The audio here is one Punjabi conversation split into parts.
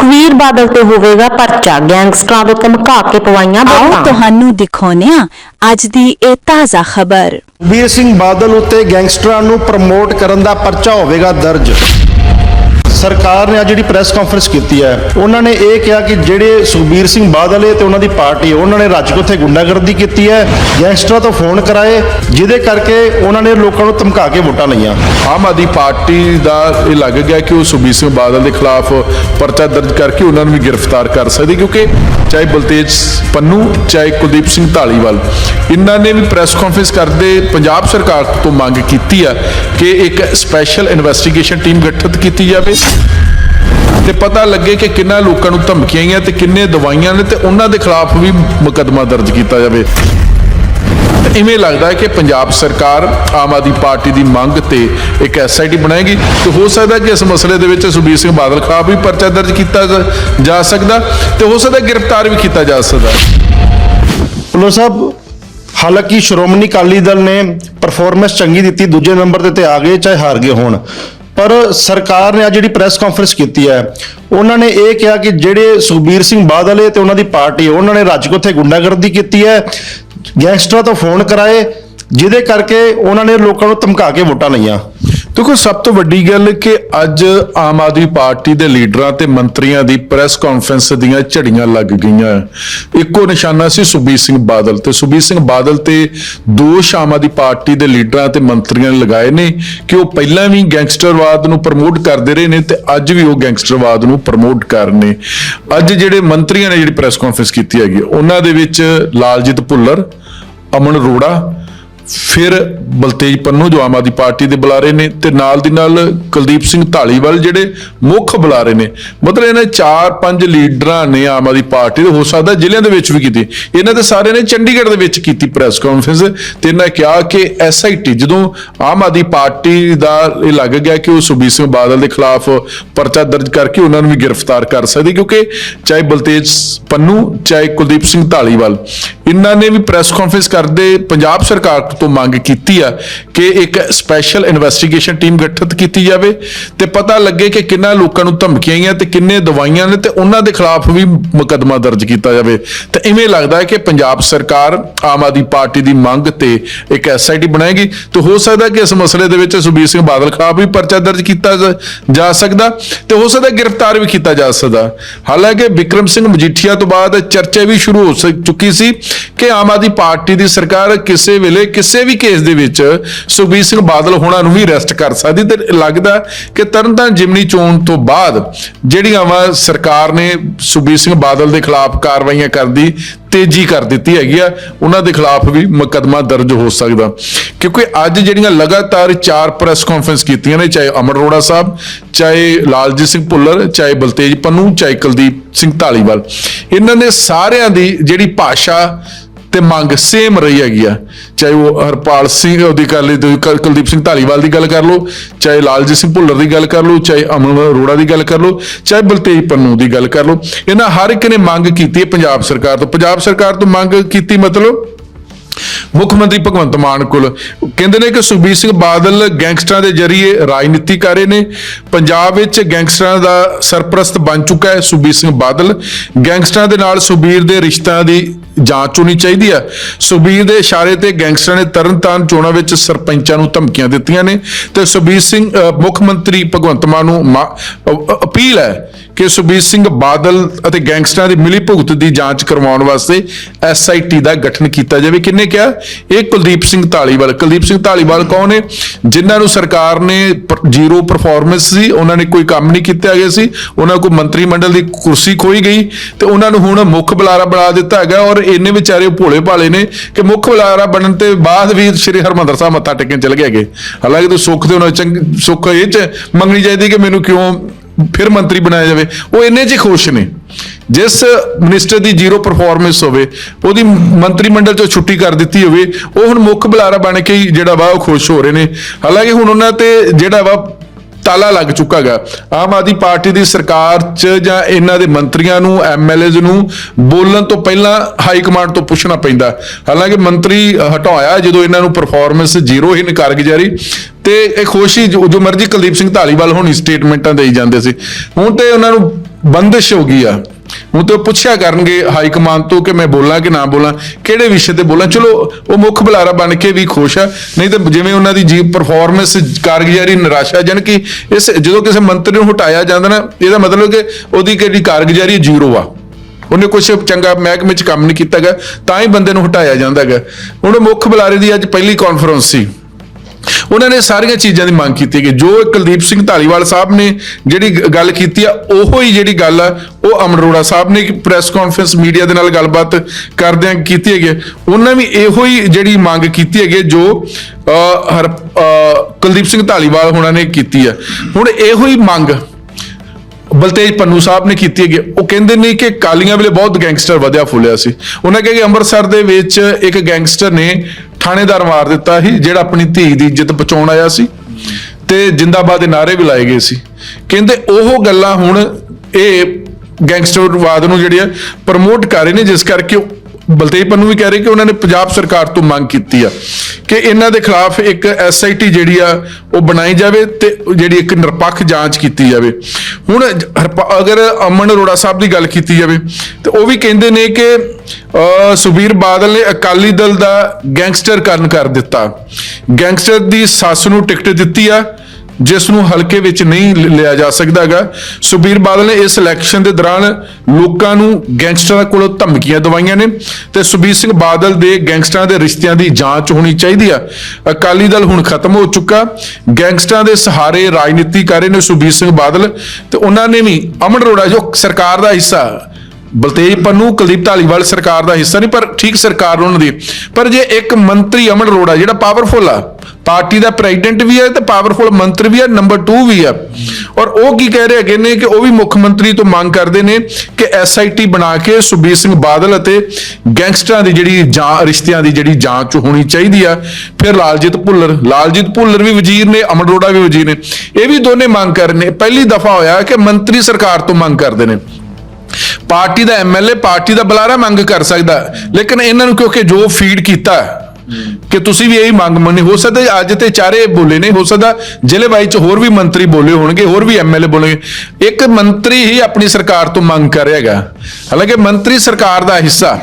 ਸੁਖਵੀਰ ਬਾਦਲ ਤੇ ਹੋਵੇਗਾ ਪਰਚਾ। ਗੈਂਗਸਟਰਾਂ ਦੇ ਧਮਕਾ ਕੇ ਪਵਾਈਆਂ ਆਓ ਤੁਹਾਨੂੰ ਦਿਖਾਉਂਦੇ ਹਾਂ ਅੱਜ ਦੀ ਇਹ ਤਾਜ਼ਾ ਖਬਰ। ਵੀਰ ਸਿੰਘ ਬਾਦਲ ਉੱਤੇ ਗੈਂਗਸਟਰਾਂ ਨੂੰ ਪ੍ਰਮੋਟ ਕਰਨ ਦਾ ਪਰਚਾ ਹੋਵੇਗਾ ਦਰਜ। ਸਰਕਾਰ ਨੇ ਅੱਜ ਜਿਹੜੀ ਪ੍ਰੈਸ ਕਾਨਫਰੰਸ ਕੀਤੀ ਹੈ, ਉਹਨਾਂ ਨੇ ਇਹ ਕਿਹਾ ਕਿ ਜਿਹੜੇ ਸੁਖਬੀਰ ਸਿੰਘ ਬਾਦਲ ਹੈ ਤੇ ਉਹਨਾਂ ਦੀ ਪਾਰਟੀ ਉਹਨਾਂ ਨੇ ਰੱਜ ਕੇ ਉੱਥੇ ਗੁੰਡਾਗਰਦੀ ਕੀਤੀ ਹੈ, ਗੈਂਗਸਟਰਾਂ ਤੋਂ ਫੋਨ ਕਰਾਏ, ਜਿਹਦੇ ਕਰਕੇ ਉਹਨਾਂ ਨੇ ਲੋਕਾਂ ਨੂੰ ਧਮਕਾ ਕੇ ਵੋਟਾਂ ਲਈਆਂ। ਆਮ ਆਦਮੀ ਪਾਰਟੀ ਦਾ ਇਹ ਲੱਗ ਗਿਆ ਕਿ ਉਹ ਸੁਖਬੀਰ ਸਿੰਘ ਬਾਦਲ ਦੇ ਖਿਲਾਫ ਪਰਚਾ ਦਰਜ ਕਰਕੇ ਉਹਨਾਂ ਨੂੰ ਵੀ ਗ੍ਰਿਫਤਾਰ ਕਰ ਸਕਦੀ, ਕਿਉਂਕਿ ਚਾਹੇ ਬਲਤੇਜ ਪੰਨੂ, ਚਾਹੇ ਕੁਲਦੀਪ ਸਿੰਘ ਢਾਲੀਵਾਲ ਇਹਨਾਂ ਨੇ ਵੀ ਪ੍ਰੈਸ ਕਾਨਫਰੰਸ ਕਰਦੇ ਪੰਜਾਬ ਸਰਕਾਰ ਤੋਂ ਮੰਗ ਕੀਤੀ ਆ ਕਿ ਇੱਕ ਸਪੈਸ਼ਲ ਇਨਵੈਸਟੀਗੇਸ਼ਨ ਟੀਮ ਗਠਿਤ ਕੀਤੀ ਜਾਵੇ। ਤੇ ਪਤਾ ਲੱਗੇ ਕਿ ਕਿੰਨਾ ਲੋਕਾਂ ਨੂੰ ਧਮਕੀਆਂ ਆਈਆਂ ਤੇ ਕਿੰਨੇ ਦਵਾਈਆਂ ਨੇ ਤੇ ਉਹਨਾਂ ਦੇ ਖਿਲਾਫ ਵੀ ਮੁਕੱਦਮਾ ਦਰਜ ਕੀਤਾ ਜਾਵੇ। ਇਵੇਂ ਲੱਗਦਾ ਹੈ ਕਿ ਪੰਜਾਬ ਸਰਕਾਰ ਆਮ ਆਦਮੀ ਪਾਰਟੀ ਦੀ ਮੰਗ ਤੇ ਇੱਕ ਐਸਆਈਟੀ ਬਣਾਏਗੀ। ਤੇ ਹੋ ਸਕਦਾ ਕਿ ਇਸ ਮਸਲੇ ਦੇ ਵਿੱਚ ਸੁਖਬੀਰ ਸਿੰਘ ਬਾਦਲ ਖਿਲਾਫ ਵੀ ਪਰਚਾ ਦਰਜ ਕੀਤਾ ਜਾ- ਸਕਦਾ ਤੇ ਹੋ ਸਕਦਾ ਗ੍ਰਿਫਤਾਰ ਵੀ ਕੀਤਾ ਜਾ ਸਕਦਾ ਪੁਲੋ ਸਾਹਿਬ, ਹਾਲਾਂਕਿ ਸ਼੍ਰੋਮਣੀ ਅਕਾਲੀ ਦਲ ਨੇ ਪਰਫਾਰਮੈਂਸ ਚੰਗੀ ਦਿੱਤੀ, ਦੂਜੇ ਨੰਬਰ ਤੇ ਤੇ ਆ ਗਏ, ਚਾਹੇ ਹਾਰ ਗਏ ਹੋਣ। ਪਰ ਸਰਕਾਰ ਨੇ ਅੱਜ ਜਿਹੜੀ ਪ੍ਰੈਸ ਕਾਨਫਰੰਸ ਕੀਤੀ ਹੈ, ਉਹਨਾਂ ਨੇ ਇਹ ਕਿਹਾ ਕਿ ਜਿਹੜੇ ਸੁਖਬੀਰ ਸਿੰਘ ਬਾਦਲ ਹੈ ਤੇ ਉਹਨਾਂ ਦੀ ਪਾਰਟੀ, ਉਹਨਾਂ ਨੇ ਰੱਜ ਕੇ ਉੱਥੇ ਗੁੰਡਾਗਰਦੀ ਕੀਤੀ ਹੈ, ਗੈਂਗਸਟਰਾਂ ਤੋਂ ਫੋਨ ਕਰਾਏ, ਜਿਹਦੇ ਕਰਕੇ ਉਹਨਾਂ ਨੇ ਲੋਕਾਂ ਨੂੰ ਧਮਕਾ ਕੇ ਵੋਟਾਂ ਲਈਆਂ। ਦੇਖੋ, ਸਭ ਤੋਂ ਵੱਡੀ ਗੱਲ ਕਿ ਅੱਜ ਆਮ ਆਦਮੀ ਪਾਰਟੀ ਦੇ ਲੀਡਰਾਂ ਤੇ ਮੰਤਰੀਆਂ ਦੀ ਪ੍ਰੈਸ ਕਾਨਫਰੰਸ ਦੀਆਂ ਝੜੀਆਂ ਲੱਗ ਗਈਆਂ। ਇੱਕੋ ਨਿਸ਼ਾਨਾ ਸੀ ਸੁਖਬੀਰ ਸਿੰਘ ਬਾਦਲ ਤੇ। ਸੁਖਬੀਰ ਸਿੰਘ ਬਾਦਲ ਤੇ ਦੋਸ਼ ਆਮ ਆਦਮੀ ਪਾਰਟੀ ਦੇ ਲੀਡਰਾਂ ਤੇ ਮੰਤਰੀਆਂ ਨੇ ਲਗਾਏ ਨੇ ਕਿ ਉਹ ਪਹਿਲਾਂ ਵੀ ਗੈਂਗਸਟਰਵਾਦ ਨੂੰ ਪ੍ਰਮੋਟ ਕਰਦੇ ਰਹੇ ਨੇ ਤੇ ਅੱਜ ਵੀ ਉਹ ਗੈਂਗਸਟਰਵਾਦ ਨੂੰ ਪ੍ਰਮੋਟ ਕਰ ਨੇ। ਅੱਜ ਜਿਹੜੇ ਮੰਤਰੀਆਂ ਨੇ ਜਿਹੜੀ ਪ੍ਰੈਸ ਕਾਨਫਰੰਸ ਕੀਤੀ ਹੈਗੀ, ਉਹਨਾਂ ਦੇ ਵਿੱਚ ਲਾਲਜੀਤ ਭੁੱਲਰ, ਅਮਨ ਅਰੋੜਾ ਫਿਰ ਬਲਤੇਜ ਪੰਨੂ ਜੋ ਆਮ ਆਦਮੀ ਪਾਰਟੀ ਦੇ ਬੁਲਾਰੇ ਨੇ ਤੇ ਨਾਲ ਦੀ ਨਾਲ ਕੁਲਦੀਪ ਸਿੰਘ ਢਾਲੀਵਾਲ ਜਿਹੜੇ ਮੁੱਖ ਬੁਲਾਰੇ ਨੇ। ਮਤਲਬ ਇਹਨਾਂ ਚਾਰ ਪੰਜ ਲੀਡਰਾਂ ਨੇ ਆਮ ਆਦਮੀ ਪਾਰਟੀ ਦੇ, ਹੋ ਸਕਦਾ ਜ਼ਿਲ੍ਹਿਆਂ ਦੇ ਵਿੱਚ ਵੀ ਕੀਤੀ। ਇਹਨਾਂ ਦੇ ਸਾਰੇ ਨੇ ਚੰਡੀਗੜ੍ਹ ਦੇ ਵਿੱਚ ਕੀਤੀ ਪ੍ਰੈਸ ਕਾਨਫਰੰਸ ਤੇ ਇਹਨਾਂ ਕਿਹਾ ਕਿ ਐਸਆਈਟੀ ਜਦੋਂ ਆਮ ਆਦਮੀ ਪਾਰਟੀ ਦਾ ਇਹ ਲੱਗ ਗਿਆ ਕਿ ਉਹ ਸੁਖਬੀਰ ਸਿੰਘ ਬਾਦਲ ਦੇ ਖਿਲਾਫ ਪਰਚਾ ਦਰਜ ਕਰਕੇ ਉਹਨਾਂ ਨੂੰ ਵੀ ਗ੍ਰਿਫਤਾਰ ਕਰ ਸਕਦੀ, ਕਿਉਂਕਿ ਚਾਹੇ ਬਲਤੇਜ ਪੰਨੂ, ਚਾਹੇ ਕੁਲਦੀਪ ਸਿੰਘ ਢਾਲੀਵਾਲ। ਇਹਨਾਂ ਨੇ ਵੀ ਪ੍ਰੈਸ ਕਾਨਫਰੰਸ ਕਰਦੇ ਪੰਜਾਬ ਸਰਕਾਰ ਤੋਂ ਮੰਗ ਕੀਤੀ ਆ ਕਿ ਇੱਕ ਸਪੈਸ਼ਲ ਇਨਵੈਸਟੀਗੇਸ਼ਨ ਟੀਮ ਗਠਿਤ ਕੀਤੀ ਜਾਵੇ ਤੇ ਪਤਾ ਲੱਗੇ ਕਿ ਕਿੰਨਾ ਲੋਕਾਂ ਨੂੰ ਧਮਕੀਆਂ ਆਈਆਂ ਤੇ ਕਿੰਨੇ ਦਵਾਈਆਂ ਨੇ ਤੇ ਉਹਨਾਂ ਦੇ ਖਿਲਾਫ ਵੀ ਮੁਕੱਦਮਾ ਦਰਜ ਕੀਤਾ ਜਾਵੇ। ਤੇ ਇਵੇਂ ਲੱਗਦਾ ਹੈ ਕਿ ਪੰਜਾਬ ਸਰਕਾਰ ਆਮ ਆਦਮੀ ਪਾਰਟੀ ਦੀ ਮੰਗ ਤੇ ਇੱਕ ਐਸਆਈਟੀ ਬਣਾਏਗੀ। ਤੇ ਹੋ ਸਕਦਾ ਕਿ ਇਸ ਮਸਲੇ ਦੇ ਵਿੱਚ ਸੁਖਬੀਰ ਸਿੰਘ ਬਾਦਲ ਖਿਲਾਫ ਵੀ ਪਰਚਾ ਦਰਜ ਕੀਤਾ ਜਾ- ਜਾ ਸਕਦਾ ਤੇ ਹੋ ਸਕਦਾ ਗ੍ਰਿਫਤਾਰ ਵੀ ਕੀਤਾ ਜਾ ਸਕਦਾ। ਹਾਲਾਂਕਿ ਵਿਕਰਮ ਸਿੰਘ ਮਜੀਠੀਆ ਤੋਂ ਬਾਅਦ ਚਰਚਾ ਵੀ ਸ਼ੁਰੂ ਹੋ ਸਕ- ਚੁੱਕੀ ਸੀ ਕਿ ਆਮ ਆਦਮੀ ਪਾਰਟੀ ਦੀ ਸਰਕਾਰ ਕਿਸੇ ਵੇਲੇ ਕਿਸੇ ਵੀ ਕੇਸ ਦੇ ਵਿੱਚ ਸੁਖਬੀਰ ਸਿੰਘ ਬਾਦਲ ਹੋਣਾ ਨੂੰ ਵੀ ਅਰੈਸਟ ਕਰ ਸਕਦੀ ਤੇ ਲੱਗਦਾ ਕਿ ਤਰਨਤਾਰਨ ਜਿਮਨੀ ਚੋਣ ਤੋਂ ਬਾਅਦ ਜਿਹੜੀਆਂ ਵਾ ਸਰਕਾਰ ਨੇ ਸੁਖਬੀਰ ਸਿੰਘ ਬਾਦਲ ਦੇ ਖਿਲਾਫ ਕਾਰਵਾਈਆਂ ਕਰਦੀ ਤੇਜ਼ੀ ਕਰ ਦਿੱਤੀ ਹੈਗੀ ਆ। ਉਹਨਾਂ ਦੇ ਖਿਲਾਫ ਵੀ ਮੁਕੱਦਮਾ ਦਰਜ ਹੋ ਸਕਦਾ। ਕਿਉਂਕਿ ਅੱਜ ਜਿਹੜੀਆਂ ਲਗਾਤਾਰ ਚਾਰ ਪ੍ਰੈਸ ਕਾਨਫਰੰਸ ਕੀਤੀਆਂ ਨੇ, ਚਾਹੇ ਅਮਰ ਅਰੋੜਾ ਸਾਹਿਬ, ਚਾਹੇ ਲਾਲਜੀਤ ਸਿੰਘ ਭੁੱਲਰ, ਚਾਹੇ ਬਲਤੇਜ ਪੰਨੂ, ਚਾਹੇ ਕੁਲਦੀਪ ਸਿੰਘ ਢਾਲੀਵਾਲ ਇਹਨਾਂ ਨੇ ਸਾਰਿਆਂ ਦੀ ਜਿਹੜੀ ਭਾਸ਼ਾ ਤੇ ਮੰਗ ਸੇਮ ਰਹੀ ਹੈਗੀ ਆ। ਚਾਹੇ ਉਹ ਹਰਪਾਲ ਸਿੰਘ ਉਹਦੀ ਕਰ ਲਈ ਤੁਸੀਂ ਕੁਲ- ਕੁਲਦੀਪ ਸਿੰਘ ਢਾਲੀਵਾਲ ਦੀ ਗੱਲ ਕਰ ਲਓ, ਚਾਹੇ ਲਾਲਜੀਤ ਸਿੰਘ ਭੁੱਲਰ ਦੀ ਗੱਲ ਕਰ ਲਓ, ਚਾਹੇ ਅਮਨ ਅਰੋੜਾ ਦੀ ਗੱਲ ਕਰ ਲਓ, ਚਾਹੇ ਬਲਤੇਜ ਪੰਨੂ ਦੀ ਗੱਲ ਕਰ ਲਓ। ਇਹਨਾਂ ਹਰ ਇੱਕ ਨੇ ਮੰਗ ਕੀਤੀ ਹੈ ਪੰਜਾਬ ਸਰਕਾਰ ਤੋਂ। ਪੰਜਾਬ ਸਰਕਾਰ ਤੋਂ ਮੰਗ ਕੀਤੀ ਮਤਲਬ ਮੁੱਖ ਮੰਤਰੀ ਭਗਵੰਤ ਮਾਨ ਕੋਲ। ਕਹਿੰਦੇ ਨੇ ਕਿ ਸੁਖਬੀਰ ਸਿੰਘ ਬਾਦਲ ਗੈਂਗਸਟਰਾਂ ਦੇ ਜ਼ਰੀਏ ਰਾਜਨੀਤੀ ਕਰ ਰਹੇ ਨੇ। ਪੰਜਾਬ ਵਿੱਚ ਗੈਂਗਸਟਰਾਂ ਦਾ ਸਰਪ੍ਰਸਤ ਬਣ ਚੁੱਕਾ ਹੈ ਸੁਖਬੀਰ ਸਿੰਘ ਬਾਦਲ। ਗੈਂਗਸਟਰਾਂ ਦੇ ਨਾਲ ਸੁਖਬੀਰ ਦੇ ਰਿਸ਼ਤਿਆਂ ਦੀ ਜਾਂਚ ਹੋਣੀ ਚਾਹੀਦੀ ਆ। ਸੁਖਬੀਰ ਦੇ ਇਸ਼ਾਰੇ ਤੇ ਗੈਂਗਸਟਰਾਂ ਨੇ ਤਰਨਤਾਰਨ ਚੋਣਾਂ ਵਿੱਚ ਸਰਪੰਚਾਂ ਨੂੰ ਧਮਕੀਆਂ ਦਿੱਤੀਆਂ ਨੇ ਤੇ ਸੁਖਬੀਰ ਸਿੰਘ ਅ, ਮੁੱਖ ਮੰਤਰੀ ਭਗਵੰਤ ਮਾਨ ਨੂੰ ਮਾ- ਅਪੀਲ ਹੈ ਕਿ ਸੁਖਬੀਰ ਸਿੰਘ ਬਾਦਲ ਅਤੇ ਗੈਂਗਸਟਰਾਂ ਦੀ ਮਿਲੀ ਭੁਗਤ ਦੀ ਜਾਂਚ ਕਰਵਾਉਣ ਵਾਸਤੇ ਐਸਆਈਟੀ ਦਾ ਗਠਨ ਕੀਤਾ ਜਾਵੇ। ਕਿੰਨੇ ਕਿਹਾ? ਇਹ ਕੁਲਦੀਪ ਸਿੰਘ ਢਾਲੀਵਾਲ ਕੁਲਦੀਪ ਸਿੰਘ ਢਾਲੀਵਾਲ ਕੌਣ ਹੈ? ਜਿਨ੍ਹਾਂ ਨੂੰ ਸਰਕਾਰ ਨੇ ਜ਼ੀਰੋ ਪਰਫਾਰਮੈਂਸ ਸੀ, ਉਹਨਾਂ ਨੇ ਕੋਈ ਕੰਮ ਨਹੀਂ ਕੀਤਾ ਗਿਆ ਸੀ। ਉਹਨਾਂ ਕੋਲ ਮੰਤਰੀ ਮੰਡਲ ਦੀ ਕੁਰਸੀ ਖੋਈ ਗਈ ਤੇ ਉਹਨਾਂ ਨੂੰ ਹੁਣ ਮੁੱਖ ਬੁਲਾਰਾ ਬਣਾ ਦਿੱਤਾ ਹੈਗਾ ਔਰ ਇੰਨੇ ਵਿਚਾਰੇ ਭੋਲੇ ਭਾਲੇ ਨੇ ਕਿ ਮੁੱਖ ਬੁਲਾਰਾ ਬਣਨ ਤੇ ਬਾਅਦ ਵੀ ਸ੍ਰੀ ਹਰਮੰਦਰ ਸਾਹਿਬ ਮੱਥਾ ਟੇਕਣ ਚਲੇ ਗਏ ਹਾਲਾਂਕਿ ਤੇ ਸੁੱਖ ਤੇ ਉਹਨਾਂ ਚੰਗ, ਸੁੱਖ ਇਹ ਚ ਮੰਗਣੀ ਚਾਹੀਦੀ ਕਿ ਮੈਨੂੰ ਕਿਉਂ ਫਿਰ ਮੰਤਰੀ ਬਣਾਇਆ ਜਾਵੇ, ਉਹ ਇੰਨੇ 'ਚ ਹੀ ਖੁਸ਼ ਨੇ। ਜਿਸ ਮਿਨਿਸਟਰ ਦੀ ਜ਼ੀਰੋ ਪਰਫਾਰਮੈਂਸ ਹੋਵੇ, ਉਹਦੀ ਮੰਤਰੀ ਮੰਡਲ ਚੋਂ ਛੁੱਟੀ ਕਰ ਦਿੱਤੀ ਹੋਵੇ, ਉਹ ਹੁਣ ਮੁੱਖ ਬੁਲਾਰਾ ਬਣ ਕੇ ਹੀ ਜਿਹੜਾ ਵਾ ਉਹ ਖੁਸ਼ ਹੋ ਰਹੇ ਨੇ। ਹਾਲਾਂਕਿ ਹੁਣ ਉਹਨਾਂ ਤੇ ਜਿਹੜਾ ਵਾ ਤਾਲਾ ਲੱਗ ਚੁੱਕਾਗਾ ਆਮ ਆਦਮੀ ਪਾਰਟੀ ਦੀ ਸਰਕਾਰ 'ਚ ਜਾਂ ਇਹਨਾਂ ਦੇ ਮੰਤਰੀਆਂ ਨੂੰ ਐਮਐਲਏਜ਼ ਨੂੰ ਬੋਲਣ ਤੋਂ ਪਹਿਲਾਂ ਹਾਈ ਕਮਾਂਡ ਤੋਂ ਪੁੱਛਣਾ ਪੈਂਦਾ। ਹਾਲਾਂਕਿ ਮੰਤਰੀ ਹਟਾਇਆ ਜਦੋਂ ਇਹਨਾਂ ਨੂੰ ਪਰਫਾਰਮੈਂਸ ਜ਼ੀਰੋ ਹੀ ਨਕਾਰ ਗੁਜ਼ਾਰੀ ਤੇ ਇਹ ਖੁਸ਼ੀ ਜੋ ਜੋ ਮਰਜ਼ੀ ਕੁਲਦੀਪ ਸਿੰਘ ਢਾਲੀਵਾਲ ਹੋਣੀ ਸਟੇਟਮੈਂਟਾਂ ਦੇਈ ਜਾਂਦੇ ਸੀ। ਹੁਣ ਤੇ ਉਹਨਾਂ ਨੂੰ ਬੰਦਿਸ਼ ਹੋ ਗਈ ਆ। ਹੁਣ ਤੇ ਪੁੱਛਿਆ ਕਰਨਗੇ ਹਾਈ ਕਮਾਂਡ ਤੋਂ ਕਿ ਮੈਂ ਬੋਲਾਂ ਕਿ ਨਾ ਬੋਲਾਂ, ਕਿਹੜੇ ਵਿਸ਼ੇ ਤੇ ਬੋਲਾਂ? ਚਲੋ, ਉਹ ਮੁੱਖ ਬੁਲਾਰਾ ਬਣ ਕੇ ਵੀ ਖੁਸ਼ ਆ। ਨਹੀਂ ਤਾਂ ਜਿਵੇਂ ਉਹਨਾਂ ਦੀ ਜੀ ਪਰਫਾਰਮੈਂਸ ਕਾਰਗੁਜ਼ਾਰੀ ਨਿਰਾਸ਼ਾਜਨਕ ਕਿ, ਇਸ ਜਦੋਂ ਕਿਸੇ ਮੰਤਰੀ ਨੂੰ ਹਟਾਇਆ ਜਾਂਦਾ ਨਾ, ਇਹਦਾ ਮਤਲਬ ਕਿ ਉਹਦੀ ਕਿਹੜੀ ਕਾਰਗੁਜ਼ਾਰੀ ਜ਼ੀਰੋ ਆ। ਉਹਨੇ ਕੁਝ ਚੰਗਾ ਮਹਿਕਮੇ 'ਚ ਕੰਮ ਨਹੀਂ ਕੀਤਾਗਾ ਤਾਂ ਹੀ ਬੰਦੇ ਨੂੰ ਹਟਾਇਆ ਜਾਂਦਾਗਾ ਹੁਣ ਮੁੱਖ ਬੁਲਾਰੇ ਦੀ ਅੱਜ ਪਹਿਲੀ ਕਾਨਫਰੰਸ ਸੀ। ਉਹਨਾਂ ਨੇ ਸਾਰੀਆਂ ਚੀਜ਼ਾਂ ਦੀ ਮੰਗ ਕੀਤੀ ਕਿ ਜੋ ਕੁਲਦੀਪ ਸਿੰਘ ਢਾਲੀਵਾਲ ਸਾਹਿਬ ਨੇ ਜਿਹੜੀ ਗੱਲ ਕੀਤੀ ਆ ਉਹੋ ਹੀ ਜਿਹੜੀ ਗੱਲ ਆ ਉਹ ਅਮਰੋੜਾ ਸਾਹਿਬ ਨੇ ਇੱਕ ਪ੍ਰੈਸ ਕਾਨਫਰੰਸ ਮੀਡੀਆ ਦੇ ਨਾਲ ਗੱਲਬਾਤ ਕਰਦਿਆਂ ਕੀਤੀ ਹੈਗੀ ਹੈ। ਉਹਨਾਂ ਵੀ ਇਹੋ ਹੀ ਜਿਹੜੀ ਮੰਗ ਕੀਤੀ ਹੈਗੀ ਜੋ ਅਹ, ਹਰ ਕੁਲਦੀਪ ਸਿੰਘ ਢਾਲੀਵਾਲ ਹੋਣਾ ਨੇ ਕੀਤੀ ਆ ਹੁਣ ਇਹੋ ਹੀ ਮੰਗ ਬਲਤੇਜ ਪੰਨੂ ਸਾਹਿਬ ਨੇ ਕੀਤੀ ਹੈਗੀ। ਉਹ ਕਹਿੰਦੇ ਨੇ ਕਿ ਕਾਲੀਆਂ ਵੇਲੇ ਬਹੁਤ ਗੈਂਗਸਟਰ ਵਧਿਆ ਫੁੱਲਿਆ ਸੀ। ਉਹਨਾਂ ਕਿਹਾ ਕਿ ਅੰਮ੍ਰਿਤਸਰ ਦੇ ਵਿੱਚ ਇੱਕ ਗੈਂਗਸਟਰ ਨੇ ਥਾਣੇਦਾਰ ਮਾਰ ਦਿੱਤਾ ਸੀ, ਜਿਹੜਾ ਆਪਣੀ ਧੀ ਦੀ ਇੱਜ਼ਤ ਬਚਾਉਣ ਆਇਆ ਸੀ ਤੇ ਜਿੰਦਾਬਾਦ ਦੇ ਨਾਰੇ ਵੀ ਲਾਏ ਗਏ ਸੀ। ਕਹਿੰਦੇ ਉਹ ਗੱਲਾਂ ਹੁਣ ਇਹ ਗੈਂਗਸਟਰਵਾਦ ਨੂੰ ਜਿਹੜੀ ਹੈ ਪ੍ਰਮੋਟ ਕਰ ਰਹੇ ਨੇ, ਜਿਸ ਕਰਕੇ ਉਹ ਬਲਤੇਜ ਪੰਨੂ ਵੀ ਕਹਿ ਰਹੇ ਕਿ ਉਹਨਾਂ ਨੇ ਪੰਜਾਬ ਸਰਕਾਰ ਤੋਂ ਮੰਗ ਕੀਤੀ ਆ ਕਿ ਇਹਨਾਂ ਦੇ ਖਿਲਾਫ ਇੱਕ ਐਸਆਈਟੀ ਜਿਹੜੀ ਆ ਉਹ ਬਣਾਈ ਜਾਵੇ ਤੇ ਜਿਹੜੀ ਇੱਕ ਨਿਰਪੱਖ ਜਾਂਚ ਕੀਤੀ ਜਾਵੇ। ਹੁਣ ਜ- ਅਗਰ ਅਮਨ ਅਰੋੜਾ ਸਾਹਿਬ ਦੀ ਗੱਲ ਕੀਤੀ ਜਾਵੇ ਤੇ ਉਹ ਵੀ ਕਹਿੰਦੇ ਨੇ ਕਿ ਅਹ, ਸੁਬੀਰ ਬਾਦਲ ਨੇ ਅਕਾਲੀ ਦਲ ਦਾ ਗੈਂਗਸਟਰ ਕਰਨ ਕਰ ਦਿੱਤਾ। ਗੈਂਗਸਟਰ ਦੀ ਸੱਸ ਨੂੰ ਟਿਕਟ ਦਿੱਤੀ ਆ ਜਿਸ ਨੂੰ ਹਲਕੇ ਵਿੱਚ ਨਹੀਂ ਲਿਆ ਜਾ ਸਕਦਾਗਾ। ਸੁਬੀਰ ਬਾਦਲ ਨੇ ਇਸ ਇਲੈਕਸ਼ਨ ਦੇ ਦੌਰਾਨ ਲੋਕਾਂ ਨੂੰ ਗੈਂਗਸਟਰਾਂ ਕੋਲੋਂ ਧਮਕੀਆਂ ਦਵਾਈਆਂ ਨੇ ਤੇ ਸੁਬੀਰ ਸਿੰਘ ਬਾਦਲ ਦੇ ਗੈਂਗਸਟਰਾਂ ਦੇ ਰਿਸ਼ਤਿਆਂ ਦੀ ਜਾਂਚ ਹੋਣੀ ਚਾਹੀਦੀ ਆ। ਅਕਾਲੀ ਦਲ ਹੁਣ ਖਤਮ ਹੋ ਚੁੱਕਾ। ਗੈਂਗਸਟਰਾਂ ਦੇ ਸਹਾਰੇ ਰਾਜਨੀਤੀ ਕਰ ਰਹੇ ਨੇ ਸੁਬੀਰ ਸਿੰਘ ਬਾਦਲ ਤੇ ਉਹਨਾਂ ਨੇ ਵੀ ਅਮਨ ਅਰੋੜਾ, ਜੋ ਸਰਕਾਰ ਦਾ ਹਿੱਸਾ ਬਲਤੇਜ ਪੰਨੂ, ਕੁਲਦੀਪ ਢਾਲੀਵਾਲ ਸਰਕਾਰ ਦਾ ਹਿੱਸਾ ਨਹੀਂ, ਪਰ ਠੀਕ ਸਰਕਾਰ ਉਹਨਾਂ ਦੀ। ਪਰ ਜੇ ਇੱਕ ਮੰਤਰੀ ਅਮਨ ਅਰੋੜਾ, ਜਿਹੜਾ ਪਾਵਰਫੁਲ ਆ, ਪਾਰਟੀ ਦਾ ਪ੍ਰੈਜ਼ੀਡੈਂਟ ਵੀ ਹੈ ਤੇ ਪਾਵਰਫੁਲ ਮੰਤਰੀ ਵੀ ਹੈ ਨੰਬਰ 2 ਵੀ ਹੈ। ਔਰ ਉਹ ਕੀ ਕਹਿ ਰਹੇ ਹੈਗੇ ਨੇ ਕਿ ਉਹ ਵੀ ਮੁੱਖ ਮੰਤਰੀ ਤੋਂ ਮੰਗ ਕਰਦੇ ਨੇ ਕਿ ਐਸਆਈਟੀ ਬਣਾ ਕੇ ਸੁਬੀਰ ਸਿੰਘ ਬਾਦਲ ਅਤੇ ਗੈਂਗਸਟਰਾਂ ਦੀ ਜਿਹੜੀ ਜਾਂ, ਰਿਸ਼ਤਿਆਂ ਦੀ ਜਿਹੜੀ ਜਾਂਚ ਹੋਣੀ ਚਾਹੀਦੀ ਆ। ਫਿਰ ਲਾਲਜੀਤ ਭੁੱਲਰ ਲਾਲਜੀਤ ਭੁੱਲਰ ਵੀ ਵਜ਼ੀਰ ਨੇ, ਅਮਨ ਅਰੋੜਾ ਵੀ ਵਜ਼ੀਰ ਨੇ। ਇਹ ਵੀ ਦੋਨੇ ਮੰਗ ਕਰ ਰਹੇ ਨੇ। ਪਹਿਲੀ ਦਫਾ ਹੋਇਆ ਕਿ ਮੰਤਰੀ ਸਰਕਾਰ ਤੋਂ ਮੰਗ ਕਰਦੇ ਨੇ। ਪਾਰਟੀ ਦਾ ਐਮਐਲਏ ਪਾਰਟੀ ਦਾ ਬੁਲਾਰਾ ਮੰਗ ਕਰ ਸਕਦਾ ਲੇਕਿਨ ਇਹਨਾਂ ਨੂੰ ਕਿਉਂਕਿ ਜੋ ਫੀਡ ਕੀਤਾ ਕਿ ਤੁਸੀਂ ਵੀ ਇਹੀ ਮੰਗ ਮੰਨੀ ਹੋ। ਸਕਦਾ ਅੱਜ ਤੇ ਚਾਰੇ ਬੋਲੇ ਨੇ, ਹੋ ਸਕਦਾ ਜ਼ਿਲ੍ਹੇ ਵਾਈ ਚ ਹੋਰ ਵੀ ਮੰਤਰੀ ਬੋਲੇ ਹੋਣਗੇ, ਹੋਰ ਵੀ ਐਮਐਲਏ ਬੋਲੇ ਇੱਕ ਮੰਤਰੀ ਹੀ ਆਪਣੀ ਸਰਕਾਰ ਤੋਂ ਮੰਗ ਕਰ ਰਿਹਾ ਹਾਲਾਂਕਿ ਮੰਤਰੀ ਸਰਕਾਰ ਦਾ ਹਿੱਸਾ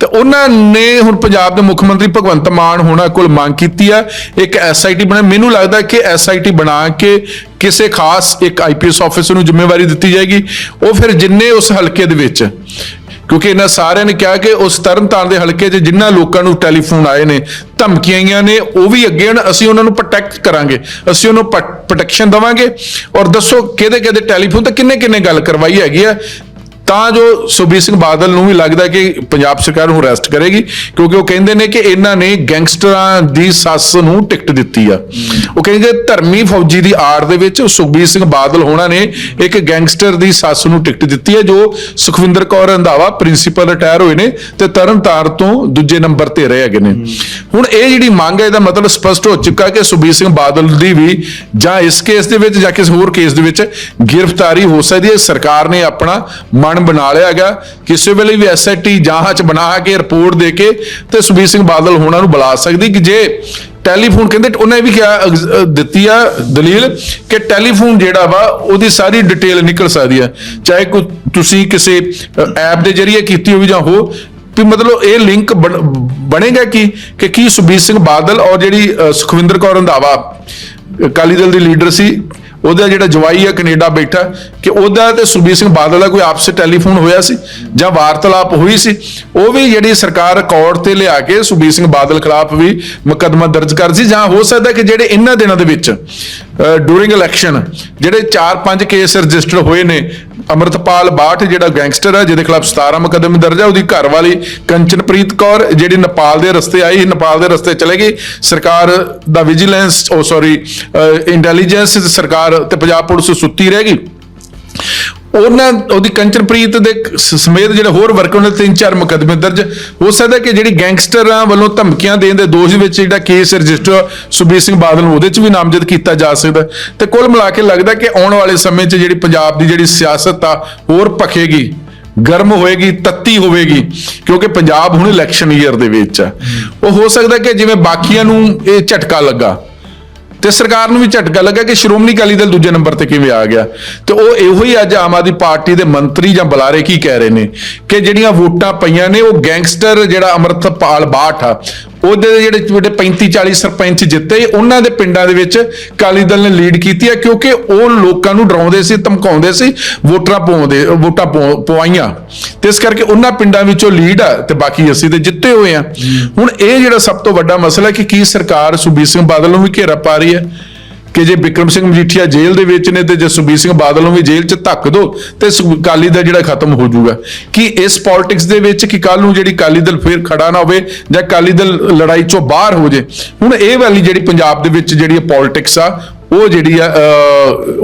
ਤੇ ਉਹਨਾਂ ਨੇ ਹੁਣ ਪੰਜਾਬ ਦੇ ਮੁੱਖ ਮੰਤਰੀ ਭਗਵੰਤ ਮਾਨ ਹੋਣਾ ਕੋਲ ਮੰਗ ਕੀਤੀ ਆ ਇੱਕ ਐਸਆਈਟੀ ਬਣਾ। ਮੈਨੂੰ ਲੱਗਦਾ ਕਿ ਐਸਆਈਟੀ ਬਣਾ ਕੇ ਕਿਸੇ ਖਾਸ ਇੱਕ ਆਈਪੀਐਸ ਆਫੀਸਰ ਨੂੰ ਜ਼ਿੰਮੇਵਾਰੀ ਦਿੱਤੀ ਜਾਏਗੀ। ਉਹ ਫਿਰ ਜਿੰਨੇ ਉਸ ਹਲਕੇ ਦੇ ਵਿੱਚ, ਕਿਉਂਕਿ ਇਹਨਾਂ ਸਾਰਿਆਂ ਨੇ ਕਿਹਾ ਕਿ ਉਸ ਤਰਨਤਾਰਨ ਦੇ ਹਲਕੇ 'ਚ ਜਿੰਨਾ ਲੋਕਾਂ ਨੂੰ ਟੈਲੀਫੋਨ ਆਏ ਨੇ, ਧਮਕੀਆਂ ਆਈਆਂ ਨੇ, ਉਹ ਵੀ ਅੱਗੇ ਹਨ। ਅਸੀਂ ਉਹਨਾਂ ਨੂੰ ਪ੍ਰੋਟੈਕਟ ਕਰਾਂਗੇ। ਅਸੀਂ ਉਹਨੂੰ ਪ੍ਰੋਟੈਕਸ਼ਨ ਦਵਾਂਗੇ। ਔਰ ਦੱਸੋ ਕਿਹਦੇ ਕਿਹਦੇ ਟੈਲੀਫੋਨ ਤੇ ਕਿੰਨੇ ਕਿੰਨੇ ਗੱਲ ਕਰਵਾਈ ਹੈਗੀ ਆ। ਤਾਂ ਜੋ ਸੁਬੀਰ ਸਿੰਘ ਬਾਦਲ ਨੂੰ ਵੀ ਲੱਗਦਾ ਕਿ ਪੰਜਾਬ ਸਰਕਾਰ ਨੂੰ ਅਰੈਸਟ ਕਰੇਗੀ, ਕਿਉਂਕਿ ਉਹ ਕਹਿੰਦੇ ਨੇ ਕਿ ਇਹਨਾਂ ਨੇ ਗੈਂਗਸਟਰਾਂ ਦੀ ਸੱਸ ਨੂੰ ਟਿਕਟ ਦਿੱਤੀ ਆ। ਉਹ ਕਹਿੰਦੇ ਧਰਮੀ ਫੌਜੀ ਦੀ ਆੜ ਦੇ ਵਿੱਚ ਸੁਖਬੀਰ ਸਿੰਘ ਬਾਦਲ ਹੋਣਾ ਨੇ ਇੱਕ ਗੈਂਗਸਟਰ ਦੀ ਸੱਸ ਨੂੰ ਟਿਕਟ ਦਿੱਤੀ ਹੈ ਜੋ ਸੁਖਵਿੰਦਰ ਕੌਰ ਰੰਧਾਵਾ ਪ੍ਰਿੰਸੀਪਲ ਰਿਟਾਇਰ ਹੋਏ ਨੇ ਤੇ ਤਰਨਤਾਰ ਤੋਂ ਦੂਜੇ ਨੰਬਰ ਤੇ ਰਹੇ ਹੈਗੇ ਨੇ। ਹੁਣ ਇਹ ਜਿਹੜੀ ਮੰਗ ਹੈ, ਇਹਦਾ ਮਤਲਬ ਸਪਸ਼ਟ ਹੋ ਚੁੱਕਾ ਕਿ ਸੁਖਬੀਰ ਸਿੰਘ ਬਾਦਲ ਦੀ ਵੀ ਜਾਂ ਇਸ ਕੇਸ ਦੇ ਵਿੱਚ ਜਾਂ ਕਿਸੇ ਹੋਰ ਕੇਸ ਦੇ ਵਿੱਚ ਗ੍ਰਿਫਤਾਰੀ ਹੋ ਸਕਦੀ ਹੈ। ਸਰਕਾਰ ਨੇ ਆਪਣਾ ਮਨ ਬਣਾ ਲਿਆ ਹੈਗਾ ਕਿਸੇ ਵੇਲੇ ਵੀ ਐਸਆਈਟੀ ਜਾਂਚ ਬਣਾ ਕੇ ਰਿਪੋਰਟ ਦੇ ਕੇ ਤੇ ਸੁਖਬੀਰ ਸਿੰਘ ਬਾਦਲ ਹੋਣਾ ਨੂੰ ਬੁਲਾ ਸਕਦੀ ਕਿ ਜੇ ਟੈਲੀਫੋਨ ਕਹਿੰਦੇ ਉਹਨੇ ਵੀ ਕਿਹਾ ਦਿੱਤੀ ਆ ਦਲੀਲ ਕਿ ਟੈਲੀਫੋਨ ਜਿਹੜਾ ਵਾ, ਉਹਦੀ ਸਾਰੀ ਡਿਟੇਲ ਨਿਕਲ ਸਕਦੀ ਹੈ ਚਾਹੇ ਕੋਈ ਤੁਸੀਂ ਕਿਸੇ ਐਪ ਦੇ ਜ਼ਰੀਏ ਕੀਤੀ ਹੋਵੇ ਜਾਂ ਹੋ ਵੀ ਮਤਲਬ ਇਹ ਲਿੰਕ ਬਣੇਗਾ ਕਿ? ਕਿ ਕੀ ਸੁਖਬੀਰ ਸਿੰਘ ਬਾਦਲ ਔਰ ਜਿਹੜੀ ਸੁਖਵਿੰਦਰ ਕੌਰ ਰੰਧਾਵਾ ਅਕਾਲੀ ਦਲ ਦੀ ਲੀਡਰ ਸੀ ਉਹਦਾ ਜਿਹੜਾ ਜਵਾਈ ਆ ਕੈਨੇਡਾ ਬੈਠਾ ਕਿ ਉਹਦਾ ਤੇ ਸੁਖਬੀਰ ਸਿੰਘ ਬਾਦਲ ਦਾ ਕੋਈ ਆਪਸੇ ਟੈਲੀਫੋਨ ਹੋਇਆ ਸੀ ਜਾਂ ਵਾਰਤਾਲਾਪ ਹੋਈ ਸੀ, ਉਹ ਵੀ ਜਿਹੜੀ ਸਰਕਾਰ ਰਿਕਾਰਡ ਤੇ ਲਿਆ ਕੇ ਸੁਖਬੀਰ ਸਿੰਘ ਬਾਦਲ ਖਿਲਾਫ ਵੀ ਮੁਕੱਦਮਾ ਦਰਜ ਕਰ ਸੀ, ਜਾਂ ਹੋ ਸਕਦਾ ਕਿ ਜਿਹੜੇ ਇਹਨਾਂ ਦਿਨਾਂ ਦੇ ਵਿੱਚ ਡੂਰਿੰਗ ਇਲੈਕਸ਼ਨ ਜਿਹੜੇ 4-5 ਕੇਸ ਰਜਿਸਟਰ ਹੋਏ ਨੇ ਅਮਰਤਪਾਲ ਬਾਠ, ਜਿਹੜਾ ਗੈਂਗਸਟਰ ਹੈ ਜਿਹਦੇ ਖਿਲਾਫ 17 ਮੁਕੱਦਮੇ ਦਰਜ ਹੈ ਉਹਦੀ ਘਰ ਵਾਲੀ ਕੰਚਨਪ੍ਰੀਤ ਕੌਰ, ਜਿਹੜੀ ਨੇਪਾਲ ਦੇ ਰਸਤੇ ਆਈ, ਨੇਪਾਲ ਦੇ ਰਸਤੇ ਚਲੇ ਗਈ। ਸਰਕਾਰ ਦਾ ਵਿਜੀਲੈਂਸ ਉਹ ਸੌਰੀ ਇੰਟੈਲੀਜੈਂਸ ਸਰਕਾਰ ਤੇ ਪੰਜਾਬ ਪੁਲਿਸ ਸੁੱਤੀ ਰਹਿ ਗਈ। ਉਹਨਾਂ ਉਹਦੀ ਕੰਚਨਪ੍ਰੀਤ ਦੇ ਸਮੇਤ ਜਿਹੜੇ ਹੋਰ ਵਰਕਰ ਦੇ ਤਿੰਨ ਚਾਰ ਮੁਕੱਦਮੇ ਦਰਜ, ਹੋ ਸਕਦਾ ਕਿ ਜਿਹੜੀ ਗੈਂਗਸਟਰਾਂ ਵੱਲੋਂ ਧਮਕੀਆਂ ਦੇਣ ਦੇ ਦੋਸ਼ ਵਿੱਚ ਜਿਹੜਾ ਕੇਸ ਰਜਿਸਟਰ ਸੁਬੀਰ ਸਿੰਘ ਬਾਦਲ ਨੂੰ ਉਹਦੇ 'ਚ ਵੀ ਨਾਮਜ਼ਦ ਕੀਤਾ ਜਾ ਸਕਦਾ ਤੇ ਕੁੱਲ ਮਿਲਾ ਕੇ ਲੱਗਦਾ ਕਿ ਆਉਣ ਵਾਲੇ ਸਮੇਂ 'ਚ ਜਿਹੜੀ ਪੰਜਾਬ ਦੀ ਜਿਹੜੀ ਸਿਆਸਤ ਆ, ਹੋਰ ਭਖੇਗੀ, ਗਰਮ ਹੋਏਗੀ, ਤੱਤੀ ਹੋਵੇਗੀ, ਕਿਉਂਕਿ ਪੰਜਾਬ ਹੁਣ ਇਲੈਕਸ਼ਨ ਈਅਰ ਦੇ ਵਿੱਚ ਆ ਉਹ ਹੋ ਸਕਦਾ ਕਿ ਜਿਵੇਂ ਬਾਕੀਆਂ ਨੂੰ ਇਹ ਝਟਕਾ ਲੱਗਾ। ਤੇ ਸਰਕਾਰ ਨੂੰ ਵੀ ਝਟਕਾ ਲੱਗਾ ਕਿ ਸ਼੍ਰੋਮਣੀ ਅਕਾਲੀ ਦਲ ਦੂਜੇ ਨੰਬਰ ਤੇ ਕਿਵੇਂ ਆ ਗਿਆ। ਤੇ ਉਹ ਇਹੋ ਹੀ ਅੱਜ ਆਮ ਆਦਮੀ ਪਾਰਟੀ ਦੇ ਮੰਤਰੀ ਜਾਂ ਬੁਲਾਰੇ ਕੀ ਕਹਿ ਰਹੇ ਨੇ ਕਿ ਜਿਹੜੀਆਂ ਵੋਟਾਂ ਪਈਆਂ ਨੇ, ਉਹ ਗੈਂਗਸਟਰ ਜਿਹੜਾ ਅਮਰਤਪਾਲ ਬਾਠ ਆ ਉਹਦੇ ਜਿਹੜੇ ਜਿਹੜੇ 35 40 ਸਰਪੰਚ ਜਿੱਤੇ ਉਹਨਾਂ ਦੇ ਪਿੰਡਾਂ ਦੇ ਵਿੱਚ ਅਕਾਲੀ ਦਲ ਨੇ ਲੀਡ ਕੀਤੀ ਹੈ ਕਿਉਂਕਿ ਉਹ ਲੋਕਾਂ ਨੂੰ ਡਰਾਉਂਦੇ ਸੀ ਧਮਕਾਉਂਦੇ ਸੀ ਵੋਟਾਂ ਪਾਉਂਦੇ ਵੋਟਾਂ ਪਵਾ- ਪਵਾਈਆਂ। ਤੇ ਇਸ ਕਰਕੇ ਉਹਨਾਂ ਪਿੰਡਾਂ ਵਿੱਚੋਂ ਲੀਡ ਆ ਤੇ ਬਾਕੀ ਅਸੀਂ ਤੇ ਜਿੱਤੇ ਹੋਏ ਆ। ਹੁਣ ਇਹ ਜਿਹੜਾ ਸਭ ਤੋਂ ਵੱਡਾ ਮਸਲਾ ਹੈ ਕਿ ਕੀ ਸਰਕਾਰ ਸੁਬੀਰ ਸਿੰਘ ਬਾਦਲ ਨੂੰ ਵੀ ਘੇਰਾ ਪਾ ਰਹੀ ਹੈ? ਕਿ ਜੇ ਵਿਕਰਮ ਸਿੰਘ ਮਜੀਠੀਆ ਜੇਲ੍ਹ ਦੇ ਵਿੱਚ ਨੇ ਤੇ ਜੇ ਸੁਬੀਰ ਸਿੰਘ ਬਾਦਲ ਨੂੰ ਵੀ ਜੇਲ੍ਹ 'ਚ ਧੱਕ ਦੋ ਤੇ ਸੁ- ਅਕਾਲੀ ਦਾ ਜਿਹੜਾ ਖਤਮ ਹੋ ਜਾਊਗਾ ਕਿ ਇਸ ਪੋਲਿਟਿਕਸ ਦੇ ਵਿੱਚ ਕਿ ਕੱਲ ਨੂੰ ਜਿਹੜੀ ਅਕਾਲੀ ਦਲ ਫੇਰ ਖੜਾ ਨਾ ਹੋਵੇ ਜਾਂ ਅਕਾਲੀ ਦਲ ਲੜਾਈ 'ਚੋਂ ਬਾਹਰ ਹੋ ਜੇ? ਹੁਣ ਇਹ ਵਾਲੀ ਜਿਹੜੀ ਪੰਜਾਬ ਦੇ ਵਿੱਚ ਜਿਹੜੀ ਪੋਲਿਟਿਕਸ ਆ ਉਹ ਜਿਹੜੀ ਆ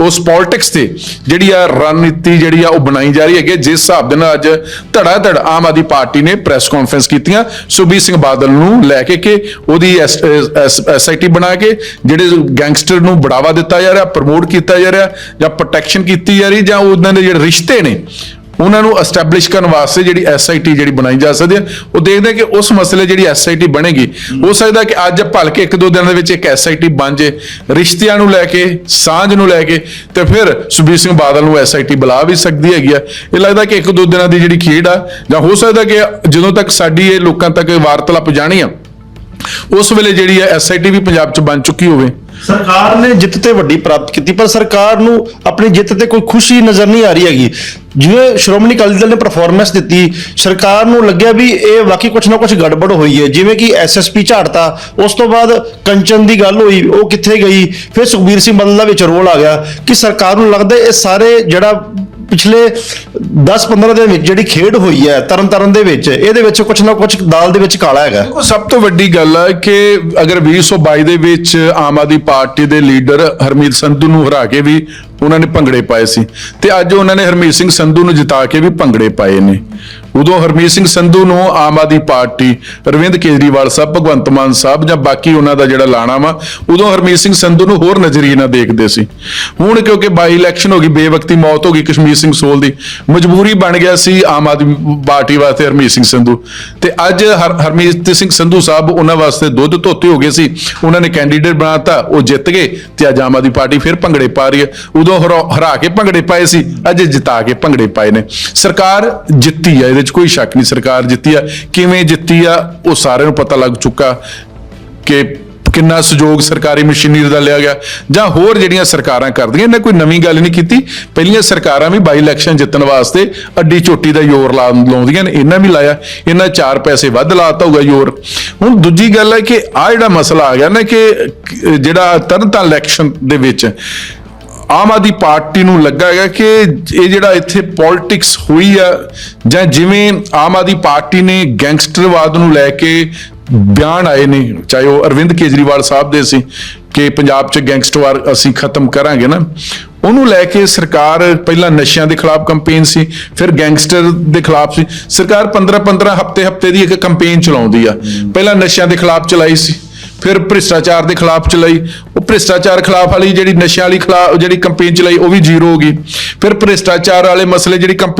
ਉਸ ਪੋਲਿਟਿਕਸ ਤੇ ਜਿਹੜੀ ਆ ਰਣਨੀਤੀ ਜਿਹੜੀ ਆ ਉਹ ਬਣਾਈ ਜਾ ਰਹੀ ਹੈਗੀ ਜਿਸ ਹਿਸਾਬ ਦੇ ਨਾਲ ਅੱਜ ਧੜਾ ਧੜ ਆਮ ਆਦਮੀ ਪਾਰਟੀ ਨੇ ਪ੍ਰੈਸ ਕਾਨਫਰੰਸ ਕੀਤੀਆਂ। ਸੁਬੀਰ ਸਿੰਘ ਬਾਦਲ ਨੂੰ ਲੈ ਕੇ ਕਿ ਉਹਦੀ ਐਸਆਈਟੀ ਬਣਾ ਕੇ ਜਿਹੜੇ ਗੈਂਗਸਟਰ ਨੂੰ ਬੜਾਵਾ ਦਿੱਤਾ ਜਾ ਰਿਹਾ ਪ੍ਰਮੋਟ ਕੀਤਾ ਜਾ ਰਿਹਾ ਜਾਂ ਪ੍ਰੋਟੈਕਸ਼ਨ ਕੀਤੀ ਜਾ ਰਹੀ ਜਾਂ ਉਹਨਾਂ ਦੇ ਜਿਹੜੇ ਰਿਸ਼ਤੇ ਨੇ ਉਹਨਾਂ ਨੂੰ ਐਸਟੈਬਲਿਸ਼ ਕਰਨ ਵਾਸਤੇ ਜਿਹੜੀ ਐਸਆਈਟੀ ਜਿਹੜੀ ਬਣਾਈ ਜਾ ਸਕਦੀ ਹੈ ਉਹ ਦੇਖਦੇ ਕਿ ਉਸ ਮਸਲੇ ਜਿਹੜੀ ਐਸਆਈਟੀ ਬਣੇਗੀ ਹੋ। ਸਕਦਾ ਕਿ ਅੱਜ ਭਲਕੇ ਇੱਕ ਦੋ ਦਿਨ ਦੇ ਵਿੱਚ ਇੱਕ ਐਸਆਈਟੀ ਬਣ ਜੇ ਰਿਸ਼ਤਿਆਂ ਨੂੰ ਲੈ ਕੇ ਸਾਂਝ ਨੂੰ ਲੈ ਕੇ ਤੇ ਫਿਰ ਸੁਬੀਰ ਸਿੰਘ ਬਾਦਲ ਨੂੰ ਐਸਆਈਟੀ ਬੁਲਾ ਵੀ ਸਕਦੀ ਹੈਗੀ ਆ। ਇਹ ਲੱਗਦਾ ਕਿ ਇੱਕ ਦੋ ਦਿਨਾਂ ਦੀ ਜਿਹੜੀ ਖੇਡ ਆ ਜਾਂ ਹੋ ਸਕਦਾ ਕਿ ਜਦੋਂ ਤੱਕ ਸਾਡੀ ਇਹ ਲੋਕਾਂ ਤੱਕ ਵਾਰਤਾਲਾਪ ਜਾਣੀ ਆ ਉਸ ਵੇਲੇ ਜਿਹੜੀ ਹੈ ਐਸਆਈਟੀ ਵੀ ਪੰਜਾਬ 'ਚ ਬਣ ਚੁੱਕੀ ਹੋਵੇ। ਸਰਕਾਰ ਨੇ ਜਿੱਤ ਤੇ ਵੱਡੀ ਪ੍ਰਾਪਤ ਕੀਤੀ, ਪਰ ਸਰਕਾਰ ਨੂੰ ਆਪਣੀ ਜਿੱਤ ਤੇ ਕੋਈ ਖੁਸ਼ੀ ਨਜ਼ਰ ਨਹੀਂ ਆ ਰਹੀ ਹੈਗੀ। ਜਿਵੇਂ ਸ਼੍ਰੋਮਣੀ ਅਕਾਲੀ ਦਲ ਨੇ ਪਰਫਾਰਮੈਂਸ ਦਿੱਤੀ, ਸਰਕਾਰ ਨੂੰ ਲੱਗਿਆ ਵੀ ਇਹ ਵਾਕਈ ਕੁਝ ਨਾ ਕੁਝ ਗੜਬੜ ਹੋਈ ਹੈ। ਜਿਵੇਂ ਕਿ ਐਸਐਸਪੀ ਝਾੜਤਾ, ਉਸ ਤੋਂ ਬਾਅਦ ਕੰਚਨ ਦੀ ਗੱਲ ਹੋਈ, ਉਹ ਕਿੱਥੇ ਗਈ? ਫਿਰ ਸੁਖਬੀਰ ਸਿੰਘ ਬਾਦਲ ਦਾ ਵਿੱਚ ਰੋਲ ਆ ਗਿਆ। ਕਿ ਸਰਕਾਰ ਨੂੰ ਲੱਗਦਾ ਇਹ ਸਾਰੇ ਜਿਹੜਾ ਪਿਛਲੇ 10-15 ਦਿਨ ਵਿੱਚ ਜਿਹੜੀ ਖੇਡ ਹੋਈ ਹੈ ਤਰਨਤਾਰਨ ਦੇ ਵਿੱਚ, ਇਹਦੇ ਵਿੱਚ ਕੁਝ ਨਾ ਕੁਝ ਦਾਲ ਦੇ ਵਿੱਚ ਕਾਲਾ ਹੈਗਾ। ਦੇਖੋ, ਸਭ ਤੋਂ ਵੱਡੀ ਗੱਲ ਹੈ ਕਿ ਅਗਰ 2022 ਦੇ ਵਿੱਚ ਆਮ ਆਦਮੀ ਪਾਰਟੀ ਦੇ ਲੀਡਰ ਹਰਮੀਤ ਸੰਧੂ ਨੂੰ ਹਰਾ ਕੇ ਵੀ ਉਹਨਾਂ ਨੇ ਭੰਗੜੇ ਪਾਏ ਸੀ, ਤੇ ਅੱਜ ਉਹਨਾਂ ਨੇ ਹਰਮੀਤ ਸਿੰਘ ਸੰਧੂ ਨੂੰ ਜਿਤਾ ਕੇ ਵੀ ਭੰਗੜੇ ਪਾਏ ਨੇ। ਉਦੋਂ ਹਰਮੀਤ ਸਿੰਘ ਸੰਧੂ ਨੂੰ ਆਮ ਆਦਮੀ ਪਾਰਟੀ, ਅਰਵਿੰਦ ਕੇਜਰੀਵਾਲ ਸਾਹਿਬ, ਭਗਵੰਤ ਮਾਨ ਸਾਹਿਬ ਜਾਂ ਬਾਕੀ ਉਹਨਾਂ ਦਾ ਜਿਹੜਾ ਲਾਣਾ ਵਾ, ਉਦੋਂ ਹਰਮੀਤ ਸਿੰਘ ਸੰਧੂ ਨੂੰ ਹੋਰ ਨਜ਼ਰੀਏ ਨਾਲ ਦੇਖਦੇ ਸੀ। ਹੁਣ ਕਿਉਂਕਿ ਬਾਈ ਇਲੈਕਸ਼ਨ ਹੋ ਗਈ, ਬੇਵਕਤੀ ਮੌਤ ਹੋ ਗਈ ਕਸ਼ਮੀਰ ਸਿੰਘ ਸੋਲ ਦੀ, ਮਜਬੂਰੀ ਬਣ ਗਿਆ ਸੀ ਆਮ ਆਦਮੀ ਪਾਰਟੀ ਵਾਸਤੇ ਹਰਮੀਤ ਸਿੰਘ ਸੰਧੂ। ਤੇ ਅੱਜ ਹਰ- ਹਰਮੀਤ ਸਿੰਘ ਸੰਧੂ ਸਾਹਿਬ ਉਹਨਾਂ ਵਾਸਤੇ ਦੁੱਧ ਧੋਤੇ ਹੋ ਗਏ ਸੀ, ਉਹਨਾਂ ਨੇ ਕੈਂਡੀਡੇਟ ਬਣਾਤਾ, ਉਹ ਜਿੱਤ ਗਏ ਤੇ ਅੱਜ ਆਮ ਆਦਮੀ ਪਾਰਟੀ ਫਿਰ ਭੰਗੜੇ ਪਾ ਰਹੀ ਹੈ। ਉਦੋਂ ਹਰਾ ਹਰਾ ਕੇ ਭੰਗੜੇ ਪਾਏ ਸੀ, ਅੱਜ ਜਿਤਾ ਕੇ ਭੰਗੜੇ ਪਾਏ ਨੇ। ਸਰਕਾਰ ਜਿੱਤੀ ਆ, ਇਹਦੇ 'ਚ ਕੋਈ ਸ਼ੱਕ ਨਹੀਂ। ਸਰਕਾਰ ਜਿੱਤੀ ਆ, ਕਿਵੇਂ ਜਿੱਤੀ ਆ, ਉਹ ਸਾਰਿਆਂ ਨੂੰ ਪਤਾ ਲੱਗ ਚੁੱਕਾ ਕਿ ਕਿੰਨਾ ਸਹਿਯੋਗ ਸਰਕਾਰੀ ਮਸ਼ੀਨਰੀ ਦਾ ਲਿਆ ਗਿਆ। ਜਾਂ ਹੋਰ ਜਿਹੜੀਆਂ ਸਰਕਾਰਾਂ ਕਰਦੀਆਂ, ਇਹਨਾਂ ਕੋਈ ਨਵੀਂ ਗੱਲ ਨਹੀਂ ਕੀਤੀ। ਪਹਿਲੀਆਂ ਸਰਕਾਰਾਂ ਵੀ ਬਾਈ ਇਲੈਕਸ਼ਨ ਜਿੱਤਣ ਵਾਸਤੇ ਅੱਡੀ ਚੋਟੀ ਦਾ ਜ਼ੋਰ ਲਾ ਲਾਉਂਦੀਆਂ ਨੇ, ਇਹਨਾਂ ਵੀ ਲਾਇਆ। ਇਹਨਾਂ ਚਾਰ ਪੈਸੇ ਵੱਧ ਲਾਤਾ ਹੋਊਗਾ ਜ਼ੋਰ। ਹੁਣ ਦੂਜੀ ਗੱਲ ਹੈ ਕਿ ਆ ਜਿਹੜਾ ਮਸਲਾ ਆ ਗਿਆ ਨਾ ਕਿ ਜਿਹੜਾ ਤਰਨਤਾਰਨ ਇਲੈਕਸ਼ਨ ਦੇ ਵਿੱਚ ਆਮ ਆਦਮੀ ਪਾਰਟੀ ਨੂੰ ਲੱਗਾ ਹੈਗਾ ਕਿ ਇਹ ਜਿਹੜਾ ਇੱਥੇ ਪੋਲਿਟਿਕਸ ਹੋਈ ਆ, ਜਾਂ ਜਿਵੇਂ ਆਮ ਆਦਮੀ ਪਾਰਟੀ ਨੇ ਗੈਂਗਸਟਰਵਾਦ ਨੂੰ ਲੈ ਕੇ ਬਿਆਨ ਆਏ ਨੇ, ਚਾਹੇ ਉਹ ਅਰਵਿੰਦ ਕੇਜਰੀਵਾਲ ਸਾਹਿਬ ਦੇ ਸੀ ਕਿ ਪੰਜਾਬ 'ਚ ਗੈਂਗਸਟਰ ਅਸੀਂ ਖਤਮ ਕਰਾਂਗੇ ਨਾ, ਉਹਨੂੰ ਲੈ ਕੇ ਸਰਕਾਰ ਪਹਿਲਾਂ ਨਸ਼ਿਆਂ ਦੇ ਖਿਲਾਫ ਕੰਪੇਨ ਸੀ, ਫਿਰ ਗੈਂਗਸਟਰ ਦੇ ਖਿਲਾਫ ਸੀ। ਸਰਕਾਰ 15 15 ਹਫ਼ਤੇ ਹਫ਼ਤੇ ਦੀ ਇੱਕ ਕੰਪੇਨ ਚਲਾਉਂਦੀ ਆ। ਪਹਿਲਾਂ ਨਸ਼ਿਆਂ ਦੇ ਖਿਲਾਫ ਚਲਾਈ ਸੀ। ਫਿਰ ਭ੍ਰਿਸ਼ਟਾਚਾਰ ਦੇ ਖਿਲਾਫ ਚਲਾਈ ਉਹ ਭ੍ਰਿਸ਼ਟਾਚਾਰ ਖਿਲਾਫ ਵਾਲੀ ਜਿਹੜੀ ਨਸ਼ਿਆਂ ਵਾਲੀ ਖਿਲਾਫ ਜਿਹੜੀ ਕੰਪੇਨ ਚਲਾਈ ਉਹ ਵੀ ਜ਼ੀਰੋ ਹੋ ਗਈ। ਫਿਰ ਭ੍ਰਿਸ਼ਟਾਚਾਰ ਵਾਲੇ ਮਸਲੇ ਜਿਹੜੀ ਕੰਪੇਨ